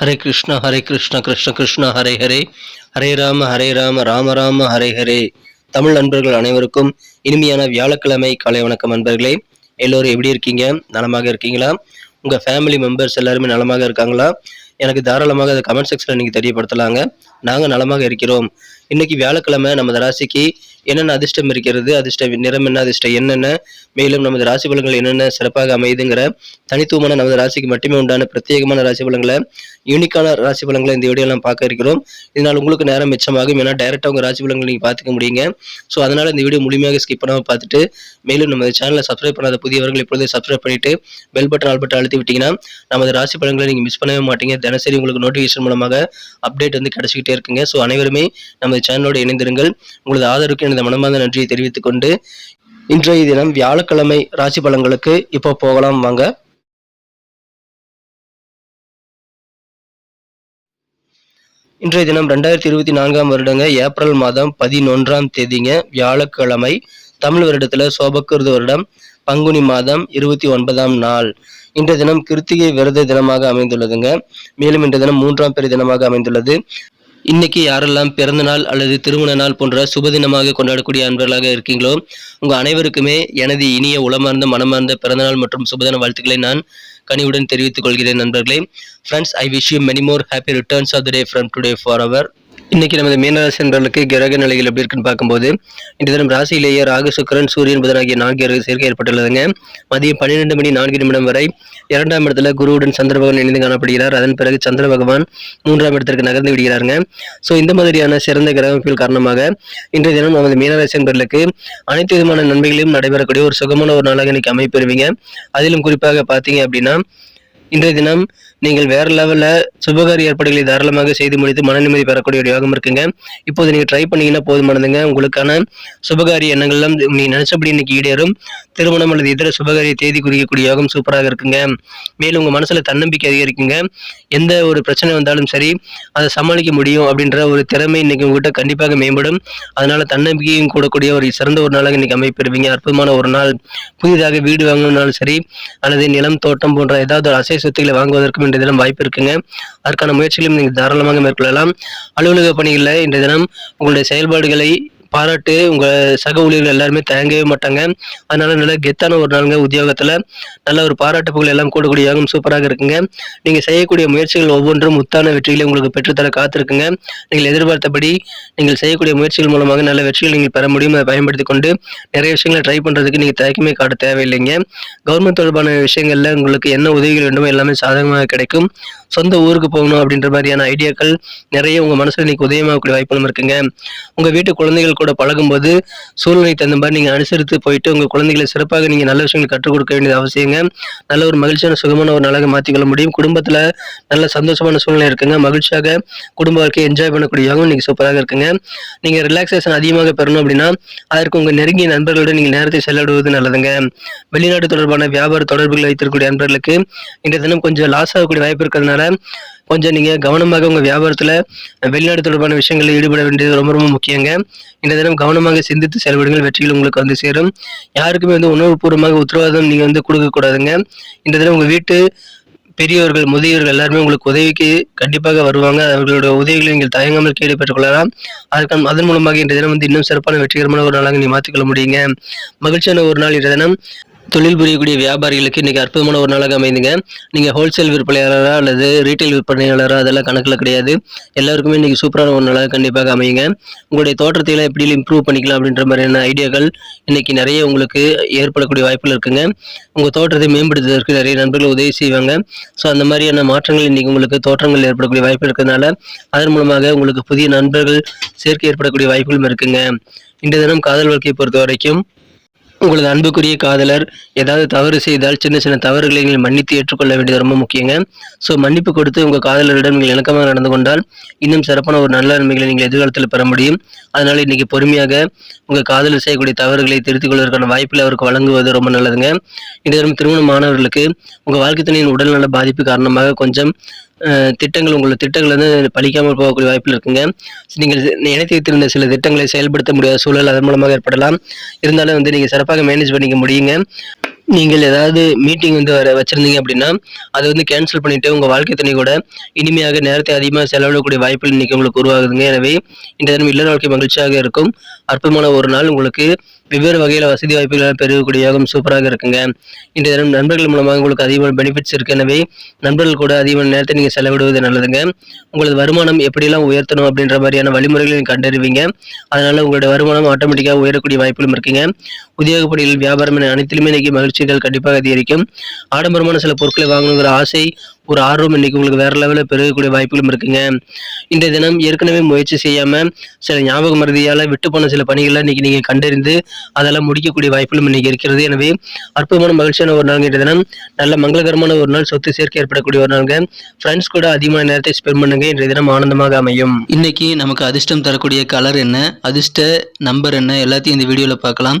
ஹரே கிருஷ்ணா ஹரே கிருஷ்ணா கிருஷ்ண கிருஷ்ணா ஹரே ஹரே. ஹரே ராம ஹரே ராம ராம ராம ஹரே ஹரே. தமிழ் நண்பர்கள் அனைவருக்கும் இனிமையான வியாழக்கிழமை காலை வணக்கம் நண்பர்களே. எல்லோரும் எப்படி இருக்கீங்க? நலமாக இருக்கீங்களா? உங்கள் ஃபேமிலி மெம்பர்ஸ் எல்லாருமே நலமாக இருக்காங்களா? எனக்கு தாராளமாக அதை கமெண்ட் செக்ஷனில் நீங்கள் தெரியப்படுத்தலாங்க. நாங்கள் நலமாக இருக்கிறோம். இன்னைக்கு வியாழக்கிழமை நமது ராசிக்கு என்னென்ன அதிர்ஷ்டம் இருக்கிறது அதிர்ஷ்ட நிறம் என்ன அதிர்ஷ்டம் என்னென்ன மேலும் நமது ராசி பலன்கள் என்னென்ன சிறப்பாக அமையுதுங்கிற தனித்துவமான நமது ராசிக்கு மட்டுமே உண்டான பிரத்யேகமான ராசி பலன்களை யூனிக்கான ராசி பலன்களை இந்த வீடியோ எல்லாம் பார்க்க இருக்கிறோம். இதனால் உங்களுக்கு நேரம் மிச்சமாகும். ஏன்னா டைரெக்டாக உங்கள் ராசி பலன்களை நீங்கள் பார்த்துக்க முடியுங்க. ஸோ அதனால் இந்த வீடியோ முழுமையாக ஸ்கிப் பண்ணாமல் பார்த்துட்டு மேலும் நமது சேனலை சப்ஸ்கிரைப் பண்ணாத புதியவர்கள் இப்பொழுது சப்ஸ்கிரைப் பண்ணிட்டு பெல் பட்டன் ஆல் பட்டன் அழுத்தி விட்டீங்கன்னா நமது ராசி பலன்களை நீங்கள் மிஸ் பண்ணவே மாட்டீங்க. தினசரி உங்களுக்கு நோட்டிஃபிகேஷன் மூலமாக அப்டேட் வந்து கிடைச்சிக்கிட்டே இருக்குங்க. ஸோ அனைவருமே நமது சேனலோடு இணைந்திருங்கள். உங்களது ஆதரவுக்கு எனது மனமார்ந்த நன்றியை தெரிவித்துக் கொண்டு இன்றைய தினம் வியாழக்கிழமை ராசி பலன்களுக்கு இப்போ போகலாம் வாங்க. இன்றைய தினம் ரெண்டாயிரத்தி இருபத்தி நான்காம் வருடங்க ஏப்ரல் மாதம் பதினொன்றாம் தேதிங்க வியாழக்கிழமை தமிழ் வருடத்துல சோபக்கிருது வருடம் பங்குனி மாதம் இருபத்தி ஒன்பதாம் நாள். இன்றைய தினம் கிருத்திகை விரத தினமாக அமைந்துள்ளதுங்க. மேலும் இன்றைய தினம் மூன்றாம் பெரிய தினமாக அமைந்துள்ளது. இன்னைக்கு யாரெல்லாம் பிறந்த நாள் அல்லது திருமண நாள் போன்ற சுபதினமாக கொண்டாடக்கூடிய அன்பர்களாக இருக்கீங்களோ உங்க அனைவருக்குமே எனது இனிய உளமார்ந்த மனமார்ந்த பிறந்தநாள் மற்றும் சுபதின வாழ்த்துக்களை நான் கனிவுடன் தெரிவித்துக் கொள்கிறேன் நண்பர்களே. Friends I wish you many more happy returns of the day from today for our இன்னைக்கு நமது மீனராசி நண்பர்களுக்கு கிரக நிலைகள் எப்படி இருக்குன்னு பார்க்கும்போது இன்று தினம் ராசியிலேயே ராகு சுக்கரன் சூரியன் புதன் ஆகிய நான்கு கிரக சேர்க்கை ஏற்பட்டுள்ளதுங்க. மதியம் பன்னிரெண்டு மணி நான்கு நிமிடம் வரை இரண்டாம் இடத்துல குருவுடன் சந்திர பகவான் இணைந்து காணப்படுகிறார். அதன் பிறகு சந்திர பகவான் மூன்றாம் இடத்திற்கு நகர்ந்து விடுகிறாருங்க. ஸோ இந்த மாதிரியான சிறந்த கிரக காரணமாக இன்றைய தினம் நமது மீனராசி நண்பர்களுக்கு அனைத்து விதமான நன்மைகளையும் நடைபெறக்கூடிய ஒரு சுகமான ஒரு நாளாக இன்னைக்கு அமைப்பெறுவீங்க. அதிலும் குறிப்பாக பார்த்தீங்க அப்படின்னா இன்றைய தினம் நீங்கள் வேற லெவலில் சுபகாரிய ஏற்பாடுகளை தாராளமாக செய்து முடித்து மன நிம்மதி பெறக்கூடிய ஒரு யோகம் இருக்குங்க. இப்போது நீங்கள் ட்ரை பண்ணீங்கன்னா போதுமானதுங்க. உங்களுக்கான சுபகாரிய எண்ணங்கள்லாம் நீங்கள் நினைச்சபடி இன்னைக்கு ஈடேறும். திருமணம் அல்லது இதர சுபகாரிய தேதி குறிக்கக்கூடிய யோகம் சூப்பராக இருக்குங்க. மேலும் உங்கள் மனசில் தன்னம்பிக்கை அதிகரிக்குங்க. எந்த ஒரு பிரச்சனை வந்தாலும் சரி அதை சமாளிக்க முடியும் அப்படின்ற ஒரு திறமை இன்னைக்கு உங்ககிட்ட கண்டிப்பாக மேம்படும். அதனால தன்னம்பிக்கையும் கூடக்கூடிய ஒரு சிறந்த ஒரு நாளாக இன்னைக்கு அமைப்பெறுவீங்க. அற்புதமான ஒரு நாள். புதிதாக வீடு வாங்கணும்னாலும் சரி அல்லது நிலம் தோட்டம் போன்ற ஏதாவது ஒரு அசை சொத்துக்களை வாங்குவதற்கும் இன்றைய தினம் வாய்ப்பு இருக்குங்க. அதற்கான முயற்சிகளும் நீங்கள் தாராளமாக மேற்கொள்ளலாம். அலுவலக பணிகளில் இன்றைய தினம் உங்களுடைய செயல்பாடுகளை பாராட்டு உங்க சக ஊழியர்கள் எல்லாருமே தயங்கவே மாட்டாங்க. அதனால நல்ல கெத்தான ஒரு நாளுங்க உத்தியோகத்துல. நல்ல ஒரு பாராட்டு புகழ் எல்லாம் கூடக்கூடிய யோகம் சூப்பராக இருக்குங்க. நீங்க செய்யக்கூடிய முயற்சிகள் ஒவ்வொன்றும் முத்தான வெற்றிகளை உங்களுக்கு பெற்றுத்தர காத்திருக்குங்க. நீங்கள் எதிர்பார்த்தபடி நீங்கள் செய்யக்கூடிய முயற்சிகள் மூலமாக நல்ல வெற்றிகள் நீங்கள் பெற முடியும். அதை பயன்படுத்தி கொண்டு நிறைய விஷயங்களை ட்ரை பண்றதுக்கு நீங்க தயக்கமே காட்ட தேவையில்லைங்க. கவர்மெண்ட் தொடர்பான விஷயங்கள்ல உங்களுக்கு என்ன உதவிகள் வேண்டுமோ எல்லாமே சாதகமாக கிடைக்கும். சொந்த ஊருக்கு போகணும் அப்படின்ற மாதிரியான ஐடியாக்கள் நிறைய உங்க மனசுல இன்னைக்கு உதயமாகக்கூடிய வாய்ப்புகளும் இருக்குங்க. உங்க வீட்டு குழந்தைகள் கூட பழகும்போது சூழ்நிலை தகுந்த மாதிரி நீங்க அனுசரித்து போயிட்டு உங்க குழந்தைகளை சிறப்பாக நீங்க நல்ல விஷயங்களை கற்றுக் கொடுக்க வேண்டியது அவசியங்க. நல்ல ஒரு மகிழ்ச்சியான சுகமான ஒரு நாளாக மாற்றிக்கொள்ள முடியும். குடும்பத்துல நல்ல சந்தோஷமான சூழ்நிலை இருக்குங்க. மகிழ்ச்சியாக குடும்ப வாழ்க்கையை என்ஜாய் பண்ணக்கூடிய யோகம் இன்னைக்கு சூப்பராக இருக்குங்க. நீங்க ரிலாக்ஸேஷன் அதிகமாக பெறணும் அப்படின்னா அதற்கு உங்க நெருங்கிய நண்பர்களுடன் நீங்க நேரத்தை செலவிடுவது நல்லதுங்க. வெளிநாடு தொடர்பான வியாபார தொடர்புகள் வைத்திருக்கக்கூடிய நண்பர்களுக்கு இன்றைய தினம் கொஞ்சம் லாஸ் ஆகக்கூடிய வாய்ப்பு இருக்கிறதுனால கொஞ்சம் நீங்க கவனமாக உங்க வியாபாரத்துல வெளிநாடு தொடர்பான விஷயங்களில் ஈடுபட வேண்டியது ரொம்ப ரொம்ப முக்கியங்க. இந்த தினம் கவனமாக சிந்தித்து செயல்படுங்கள். வெற்றிகள் உங்களுக்கு வந்து சேரும். யாருக்குமே வந்து உணர்வுபூர்வமாக உத்தரவாதம் நீங்க வந்து கொடுக்க கூடாதுங்க. இந்த தினம் உங்க வீட்டு பெரியவர்கள் முதியவர்கள் எல்லாருமே உங்களுக்கு உதவிக்கு கண்டிப்பாக வருவாங்க. அவர்களோட உதவிகளை நீங்கள் தயங்காமல் கேடு பெற்றுக் கொள்ளலாம் அதன் மூலமாக இன்றைய தினம் வந்து இன்னும் சிறப்பான வெற்றிகரமான ஒரு நாளாக நீ மாற்றிக்கொள்ள முடியுங்க. மகிழ்ச்சியான ஒரு நாள் இன்றைய தினம். தொழில் புரியக்கூடிய வியாபாரிகளுக்கு இன்னைக்கு அற்புதமான ஒரு நாளாக அமைந்துங்க. நீங்கள் ஹோல்சேல் விற்பனையாளரா அல்லது ரீட்டைல் விற்பனையாளரா அதெல்லாம் கணக்கில் கிடையாது. எல்லாருக்குமே இன்றைக்கி சூப்பரான ஒரு நாளாக கண்டிப்பாக அமையுங்க. உங்களுடைய தோற்றத்தை எப்படி இம்ப்ரூவ் பண்ணிக்கலாம் அப்படின்ற மாதிரியான ஐடியாக்கள் இன்றைக்கி நிறைய உங்களுக்கு ஏற்படக்கூடிய வாய்ப்புகள் இருக்குங்க. உங்கள் தோற்றத்தை மேம்படுத்துவதற்கு நிறைய நண்பர்கள் உதவி செய்வாங்க. ஸோ அந்த மாதிரியான மாற்றங்கள் இன்றைக்கி உங்களுக்கு தோற்றங்கள் ஏற்படக்கூடிய வாய்ப்பு இருக்கிறதுனால அதன் மூலமாக உங்களுக்கு புதிய நண்பர்கள் சேர்க்கை ஏற்படக்கூடிய வாய்ப்புகளும் இருக்குங்க. இன்றைய தினம் காதல் வாழ்க்கையை பொறுத்த வரைக்கும் உங்களது அன்புக்குரிய காதலர் ஏதாவது தவறு செய்தால் சின்ன சின்ன தவறுகளை நீங்கள் மன்னித்து ஏற்றுக்கொள்ள வேண்டியது ரொம்ப முக்கியங்க. ஸோ மன்னிப்பு கொடுத்து உங்கள் காதலரிடம் நீங்கள் இணக்கமாக நடந்து கொண்டால் இன்னும் சிறப்பான ஒரு நல்ல நன்மைகளை நீங்கள் எதிர்காலத்தில் பெற முடியும். அதனால் இன்னைக்கு பொறுமையாக உங்கள் காதலர் செய்யக்கூடிய தவறுகளை திருத்திக் கொள்வதற்கான வாய்ப்பில் அவருக்கு வழங்குவது ரொம்ப நல்லதுங்க. இந்த திருமண மாணவர்களுக்கு உங்கள் வாழ்க்கை துணையின் உடல்நல பாதிப்பு காரணமாக கொஞ்சம் திட்டங்கள் உங்களோட திட்டங்கள் வந்து பழிக்காமல் போகக்கூடிய வாய்ப்பு இருக்குங்க. நீங்கள் நினைத்து வைத்திருந்த சில திட்டங்களை செயல்படுத்த முடியாத சூழல் அதன் மூலமாக ஏற்படலாம். இருந்தாலும் வந்து நீங்கள் சிறப்பாக மேனேஜ் பண்ணிக்க முடியுங்க. நீங்கள் ஏதாவது மீட்டிங் வந்து வர வச்சுருந்தீங்க அப்படின்னா அதை வந்து கேன்சல் பண்ணிவிட்டு உங்கள் வாழ்க்கை துணை கூட இனிமையாக நேரத்தை அதிகமாக செலவிடக்கூடிய வாய்ப்புகள் இன்றைக்கி உங்களுக்கு உருவாகுதுங்க. எனவே இந்த தினம் இல்லற வாழ்க்கை மகிழ்ச்சியாக இருக்கும். அற்புதமான ஒரு நாள் உங்களுக்கு வெவ்வேறு வகையில் வசதி வாய்ப்புகள் பெருகக்கூடிய யோகம் சூப்பராக இருக்குங்க. இன்றைய தினம் நண்பர்கள் மூலமாக உங்களுக்கு அதிகமான பெனிஃபிட்ஸ் இருக்கு. எனவே நண்பர்கள் கூட அதிகமான நேரத்தை நீங்கள் செலவிடுவது நல்லதுங்க. உங்களது வருமானம் எப்படியெல்லாம் உயர்த்தணும் அப்படின்ற மாதிரியான வழிமுறைகளை நீங்கள் கண்டறிவீங்க. அதனால உங்களுடைய வருமானம் ஆட்டோமேட்டிக்காக உயரக்கூடிய வாய்ப்புகளும் இருக்குங்க. உத்தியோகப்படியில் வியாபாரம் என அனைத்திலுமே இன்னைக்கு மகிழ்ச்சிகள் கண்டிப்பாக அதிகரிக்கும். ஆடம்பரமான சில பொருட்களை வாங்கணுங்கிற ஆசை ஒரு ஆர்வம் இன்னைக்கு உங்களுக்கு வேற லெவலில் பெருகக்கூடிய வாய்ப்புகளும் இருக்குங்க. இன்றைய தினம் ஏற்கனவே முயற்சி செய்யாம சில ஞாபக மருதியால விட்டு போன சில பணிகளை இன்னைக்கு நீங்க கண்டறிந்து அதெல்லாம் முடிக்கக்கூடிய வாய்ப்புகளும் இன்னைக்கு இருக்கிறது. எனவே அற்புதமான மகிழ்ச்சியான ஒரு நாள் இன்றைய தினம். நல்ல மங்களகரமான ஒரு நாள் சொத்து சேர்க்கை ஏற்படக்கூடிய ஒரு நாளுங்க. ஃப்ரெண்ட்ஸ் கூட அதிகமான நேரத்தை ஸ்பெண்ட் பண்ணுங்க. இன்றைய தினம் ஆனந்தமாக அமையும். இன்னைக்கு நமக்கு அதிர்ஷ்டம் தரக்கூடிய கலர் என்ன அதிர்ஷ்ட நம்பர் என்ன எல்லாத்தையும் இந்த வீடியோவில் பார்க்கலாம்.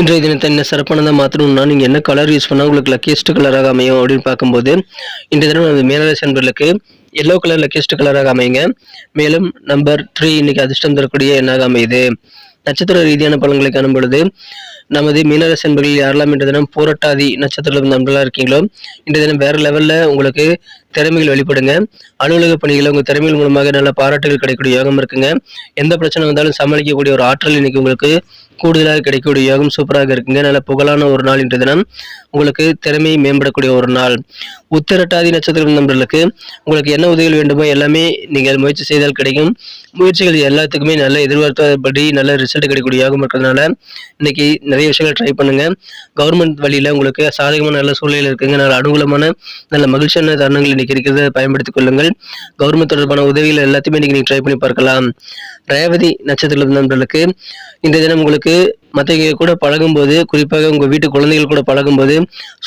இன்றைய தினத்தை என்ன சிறப்பானதாக மாற்றணும்னா நீங்கள் என்ன கலர் யூஸ் பண்ணால் உங்களுக்கு லக்கியஸ்ட் கலராக அமையும் அப்படின்னு பார்க்கும்போது இன்றைய தினம் நமது மேலரசு என்பர்களுக்கு எல்லோ கலர் லக்கியஸ்ட் கலராக அமையுங்க. மேலும் நம்பர் த்ரீ இன்னைக்கு அதிர்ஷ்டம் தரக்கூடிய எண்ணாக அமையுது. நட்சத்திர ரீதியான பலன்களை காணும் பொழுது நமது மீனரசு என்பர்கள் யாரெல்லாம் இன்றைய தினம் போராட்டாதி நட்சத்திரம் நண்பர்களாக இருக்கீங்களோ இன்றைய தினம் வேறு லெவலில் உங்களுக்கு திறமைகள் வெளிப்படுங்க. அலுவலக பணிகளை உங்கள் திறமைகள் மூலமாக நல்ல பாராட்டுகள் கிடைக்கக்கூடிய யோகம் இருக்குங்க. எந்த பிரச்சனை வந்தாலும் சமாளிக்கக்கூடிய ஒரு ஆற்றல் இன்னைக்கு உங்களுக்கு கூடுதலாக கிடைக்கக்கூடிய யோகம் சூப்பராக இருக்குங்க. நல்ல புகழான ஒரு நாள் இன்றைய தினம். உங்களுக்கு திறமை மேம்படக்கூடிய ஒரு நாள். உத்திரட்டாதி நட்சத்திரம் நண்பர்களுக்கு உங்களுக்கு என்ன உதவிகள் வேண்டுமோ எல்லாமே நீங்கள் முயற்சி செய்தால் கிடைக்கும். முயற்சிகள் எல்லாத்துக்குமே நல்ல எதிர்பார்த்தபடி நல்ல ரிசல்ட் கிடைக்கக்கூடிய யோகம் இருக்கிறதுனால இன்னைக்கு நிறைய விஷயங்கள் ட்ரை பண்ணுங்க. கவர்மெண்ட் வழியில உங்களுக்கு சாதகமான நல்ல சூழ்நிலை இருக்குங்க. நல்ல அனுகூலமான நல்ல மகிழ்ச்சியான தருணங்கள் இன்னைக்கு இருக்கிறத பயன்படுத்திக் கொள்ளுங்கள். கவர்மெண்ட் தொடர்பான உதவிகள் எல்லாத்தையுமே இன்னைக்கு நீங்க ட்ரை பண்ணி பார்க்கலாம். ரேவதி நட்சத்திர நண்பர்களுக்கு இந்த தினம் உங்களுக்கு மற்றவங்க கூட பழகும்போது குறிப்பாக உங்கள் வீட்டு குழந்தைகள் கூட பழகும்போது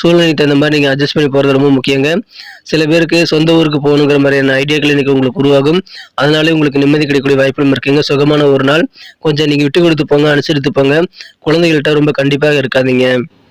சூழ்நிலைக்கு தகுந்த மாதிரி நீங்கள் அட்ஜஸ்ட் பண்ணி போகிறது ரொம்ப முக்கியங்க. சில பேருக்கு சொந்த ஊருக்கு போகணுங்கிற மாதிரியான ஐடியாக்கள் இன்னைக்கு உங்களுக்கு உருவாகும். அதனாலே உங்களுக்கு நிம்மதி கிடைக்கக்கூடிய வாய்ப்புகளும் இருக்குங்க. சுகமான ஒரு நாள் கொஞ்சம் நீங்கள் விட்டு கொடுத்து போங்க அனுசரித்து போங்க. குழந்தைகள்கிட்ட ரொம்ப கண்டிப்பாக இருக்காதீங்க.